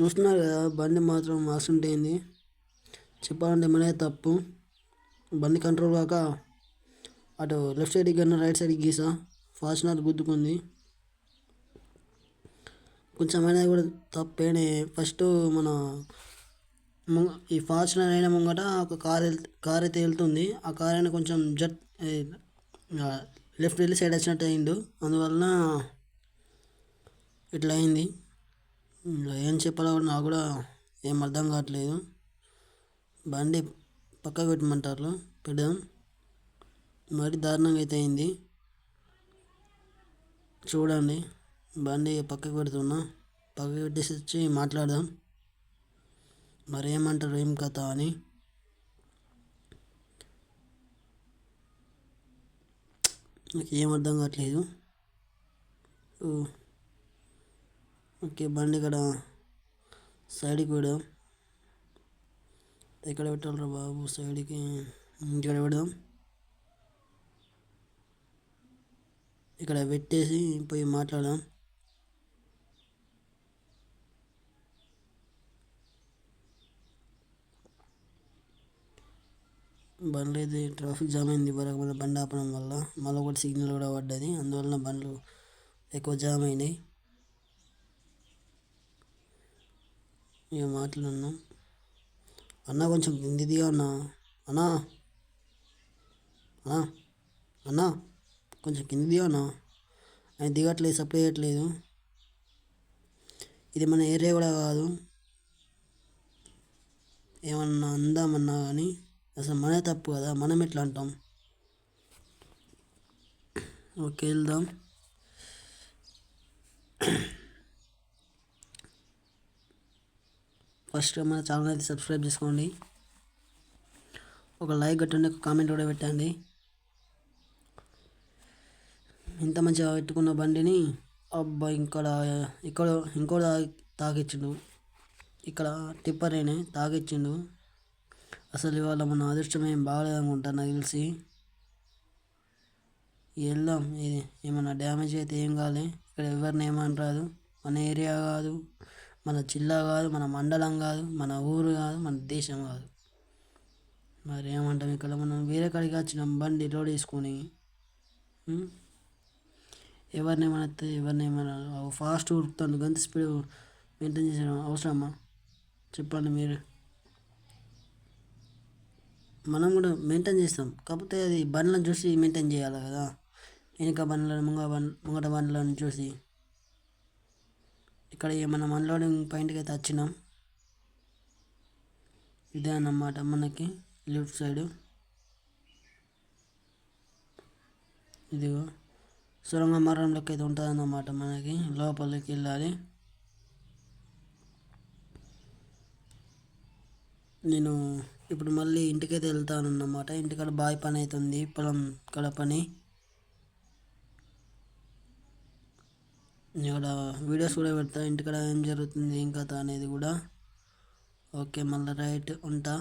చూస్తున్నారు కదా బండి మాత్రం మాసుంటేంది చెప్పాలంటే మనే తప్పు. బండి కంట్రోల్ కాక అటు లెఫ్ట్ సైడ్కి కన్నా రైట్ సైడ్కి గీసా. ఫార్చునర్ గుద్దుకుంది. కొంచెం అయినా కూడా తప్పేనే. ఫస్ట్ మన ఈ ఫార్చునర్ అయిన ముంగట ఒక కార్ కార్ అయితే వెళ్తుంది. ఆ కార్ అయినా కొంచెం జట్ లెఫ్ట్ వెళ్ళి సైడ్ వచ్చినట్టు అయిండు. అందువలన ఇట్లా అయింది. ఏం చెప్పాలో కూడా నాకు కూడా ఏం అర్థం కావట్లేదు. బండి పక్కకు పెట్టమంటారు పెడదాం. మరి దారుణంగా అయితే అయింది. చూడండి బండి పక్కకు పెడుతున్నా. పక్కకు పెట్టేసి వచ్చి మాట్లాడదాం. మరి ఏమంటారు ఏం కథ అని. నాకు ఏం అర్థం కావట్లేదు. ఓకే బండి ఇక్కడ సైడ్కి పెడదాం. ఎక్కడ పెట్టాలరా బాబు సైడ్కి ఇక్కడ పెడదాం. ఇక్కడ పెట్టేసి పోయి మాట్లాడదాం. బండ్లు అయితే ట్రాఫిక్ జామ్ అయింది వరకు మన బండి ఆపడం వల్ల. మళ్ళీ ఒకటి సిగ్నల్ కూడా పడ్డది. అందువలన బండ్లు ఎక్కువ జామ్ అయినాయి. ఇక మాట్లాడినాం అన్న. కొంచెం కింది దిగా అన్న. అన్నా. అన్నా. అన్నా. కొంచెం కింది దిగా అన్న. ఆయన దిగట్లేదు సప్లై చేయట్లేదు. ఇది మన ఏరియా కూడా కాదు. ఏమన్నా అందామన్నా కానీ అసలు మనే తప్పు కదా మనం ఎట్లా అంటాం? ఓకే వెళ్దాం. ఫస్ట్ మన ఛానల్ అయితే సబ్స్క్రైబ్ చేసుకోండి. ఒక లైక్ కట్టండి ఒక కామెంట్ కూడా పెట్టండి. ఇంత మంచిగా పెట్టుకున్న బండిని అబ్బా ఇక్కడ ఇక్కడ ఇంకో తాగిచ్చిండు. ఇక్కడ టిప్పర్ అయినా తాగిచ్చిండు. అసలు ఇవాళ మన అదృష్టం ఏం బాగాలేదనుకుంటా నాకు తెలిసి. వెళ్దాం ఇది ఏమన్నా డ్యామేజ్ అయితే ఏం కాలే. ఇక్కడ ఎవరిని ఏమంటారు మన ఏరియా కాదు. మన జిల్లా కాదు మన మండలం కాదు మన ఊరు కాదు మన దేశం కాదు. మరి ఏమంటాం ఇక్కడ మనం వేరే కాడికి వచ్చినాం బండి లోడ్ వేసుకొని ఎవరిని ఎవరినేమైనా ఎవరిని ఫాస్ట్ ఉరుకుతాను గంత స్పీడ్ మెయింటైన్ చేసిన అవసరమా? చెప్పండి మీరు. మనం కూడా మెయింటైన్ చేస్తాం. కాకపోతే అది బండ్లను చూసి మెయింటైన్ చేయాలి కదా. వెనుక బండ్లను ముంగ బండ్ ముంగట బండ్లను చూసి. ఇక్కడ మనం అన్లోడింగ్ పాయింట్కి అయితే వచ్చినాం. ఇదే అన్నమాట మనకి లెఫ్ట్ సైడ్. ఇదిగో. సొరంగ మరణంలోకి అయితే ఉంటుంది అన్నమాట మనకి. లోపలికి వెళ్ళాలి. నేను ఇప్పుడు మళ్ళీ ఇంటికైతే వెళ్తాను అన్నమాట ఇంటికాడ బావి పని అవుతుంది పొలం కడ పని. ఇక్కడ వీడియోస్ కూడా పెడతా ఇంటికాడ ఏం జరుగుతుంది ఏం కథ అనేది కూడా. ఓకే మళ్ళీ రైట్ ఉంటా.